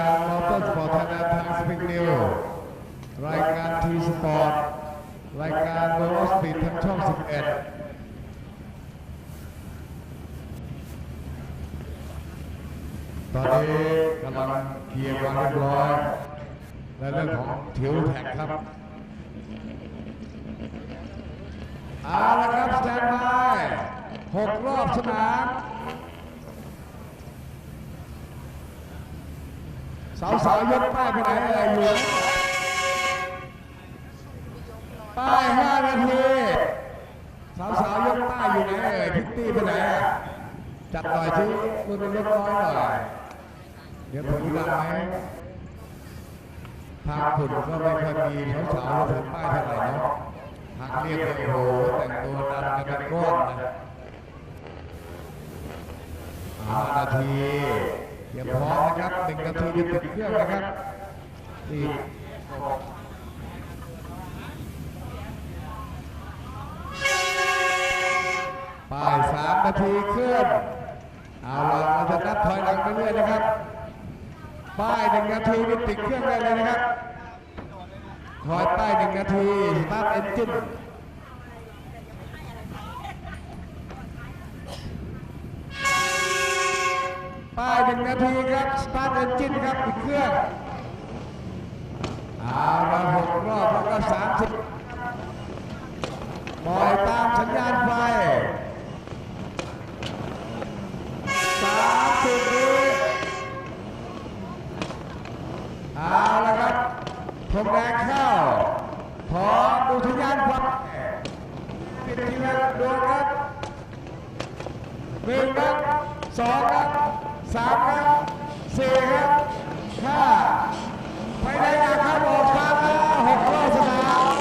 การมอเตอร์สปอร์ตไทยแลนด์ทางสปริงนิวรายการทีสปอร์ตรายการเวอร์ลสปีดทางช่อง 11ตอนนี้กำลังเคลียร์ความเรียบร้อยในเรื่องของทิวแท็กครับเอาละครับสแตนบายหกรอบสนาม สาวสาวยกป้ายไปไหนอะไรอยู่ ป้ายห้านาทีสาวสาวยกป้ายอยู่ไหนเอ่ยพิตตี้ไปไหน จัดหน่อยสิคุณเป็นเล็กน้อยหน่อย เดี๋ยวผมดังไหมทางคุณก็ไม่ค่อยมีสาวสาวๆถือป้ายเท่าไหร่เนาะทางเรียบเนี่ยโอ้โหแต่งตัวดันกันเป็นก้อนนะห้านาที เตรียมพร้อมนะครับหนึ่งนาทีจะติดเครื่องนะครับอีกป้ายสามนาทีเคลื่อนเอาละเราจะนับถอยหลังไปเรื่อยนะครับ ป้ายหนึ่งนาทีนี่ติดเครื่องได้เลยนะครับคอยป้ายหนึ่งนาทีสตาร์ทเอนจิน ป้ายหนึ่งนาทีครับสตาร์ทเอนจินครับติดเครื่องเอาละหกรอบแล้วก็สามสิบปล่อยตามสัญญาณไฟสามสิบวิเอาละครับธงแดงเข้าพร้อมดูทะยานความปิดทีละดวงครับหนึ่งครับสองครับ สามครับสี่ครับห้าไปได้ยังครับออกมาหกรอบสนาม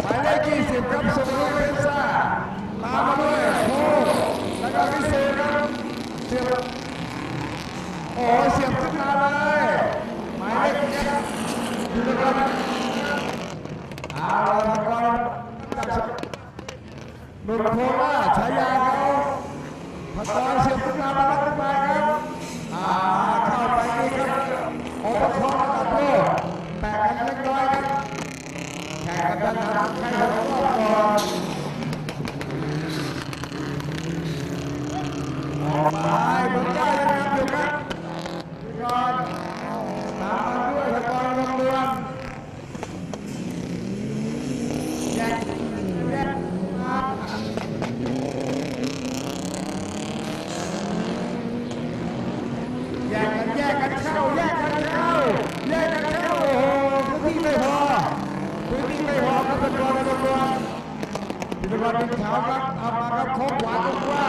หมายเลขยี่สิบครับสุริยเวซ่าตามมาด้วยโค้แล้วก็พิเศษครับเสียบโอ้เสียบขึ้นมาเลยหมายเลขเจ็ดอยู่ในกลางเอาละครับนุ่มโคราชฉายาเขา พักกรเสียบขึ้นมามารับขึ้นมาครับอ่าเข้าไปนี่ครับโอ้คอระดับโลกแตกกันเล็กน้อยครับแข่งกันด้านหลังใครหกรอบก่อนออกมาเหมือนได้นะครับอยู่ครับก่อนตามมาด้วยสกอร์โรงเรียนแยกแยกมาแยกกันแยกกันเข้าแยกกันเข้าแยกกันเข้าโอ้โหพื้นที่ไม่พอพื้นที่ ไม่พอครับสกอร์โรงเรียนพิธีกรเป็นขาวครับเอามาครับโค้งขวาตรงว่า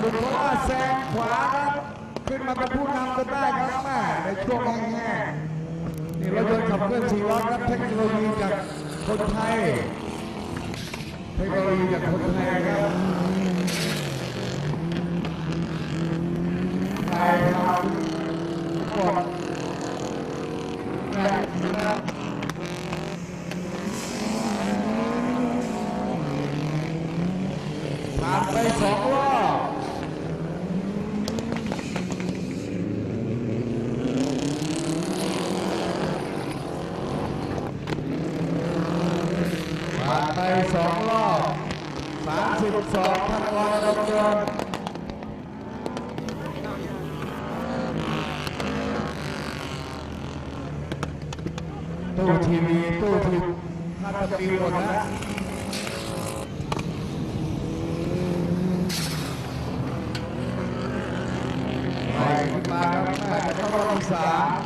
ดุจโคราชแซงขวาครับขึ้นมาเป็นผู้นำกันได้ครับแม่ในช่วงแห้งๆนี่รถยนต์ขับเคลื่อนสี่ล้อครับเทคโนโลยีจากคนไทยเทคโนโลยีจากคนไทยครับไทยทำกดแม่นะครับผ่านไปสองรอบ ผ่าน ไปสองรอบสามสิบสองธันวาคมยนตู้ทีวีตู้ทีวีถ้าจะปีหมดแล้วไปขึ้นมาครับแม่จะเข้อบที่สาม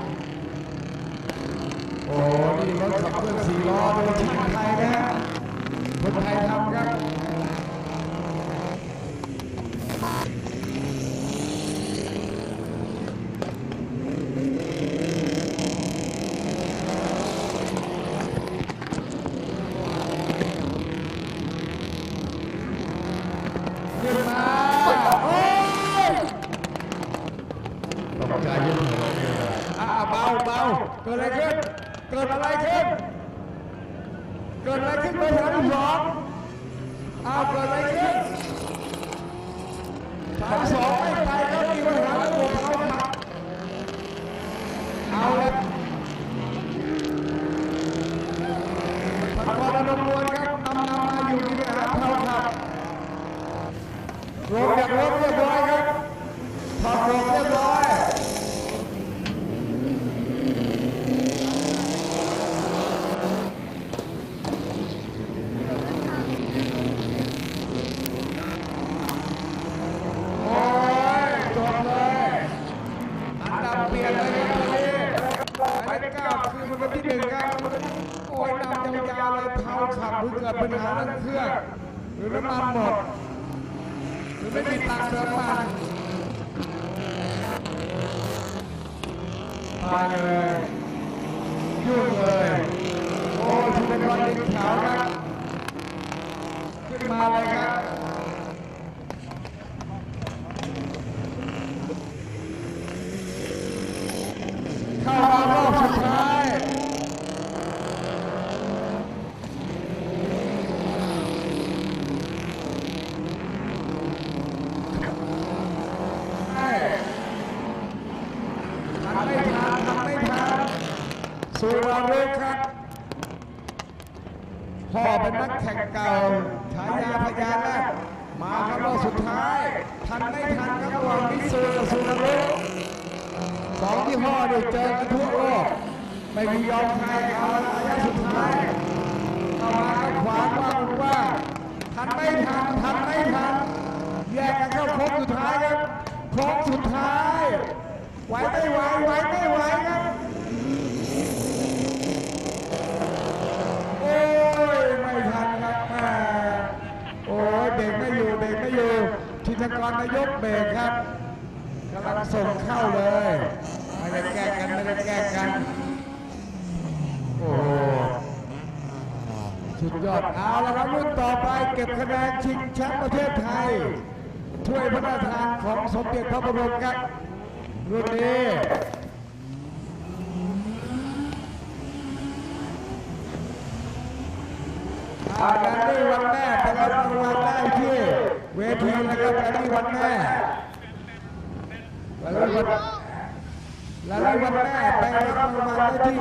โอ้โหนี่รถขับเคลื่อนสี่ล้อโดยทีมไทยนะ ฮะคนไทยทำครับขึ้ เกิดอะไรขึ้นเบอร์สามสิบสองอ้าวเกิดอะไรขึ้นสามสองไม่ไปแล้วมีปัญหาระบบเขาครัเอาละพันวันรวนครับทำนำมาอยู่มีปัญหาเท่าครับรวมจากรถเรียบร้อยครับถอดรถเรี ท้าขับเกิดปัญหาเรื่องเครื่องหรือน้ำมันหมดหรือไม่มีตังค์เติมน้ำมันตายเลยยุ่งเลยโอ้ยที่เป็นรอยดินขาวครับขึ้นมาเลยครับ เข้ามารอบสุดท้าย ใช่ทำไม่ทันทำไม่ทันสุรารุกครับ พ่อเป็ นักแข่งเก่าฉายาพญานาคมาครับรอบสุดท้าย ทันไม่ทันครับระหว่างมิตซูกับสุรารุสองที่ห้อเนี่ยเจอกันทั่วโลกไม่มียอมใครเอาระยะสุดท้ายเข้ามาครับขวางว่างว่าทันไม่ทันทันไม่ทันแยกกันเข้าโค้งสุดท้ายครับโค้งสุดท้ายไหวไม่ไหวไหวไม่ไหวครับ โอ้ยไม่ทันครับแม่โอ้ยเบรกไม่อยู่เบรกไม่อยู่ชินกรนา ยกเบรกครับกำลังส่งเข้าเลยไม่ได้แก้กันไม่ได้แก้กัน โอ้สุดยอดเอาละครับรุ่นต่อไปเก็บคะแนนชิงแชมป์ประเทศไทยถ้วยพระราชทานของสมเด็จพระบรมครับรุ่นนี้อาแรนนี่วันแม่ไปรับรางวัลได้ที่ เวทีนะครับแรนนี่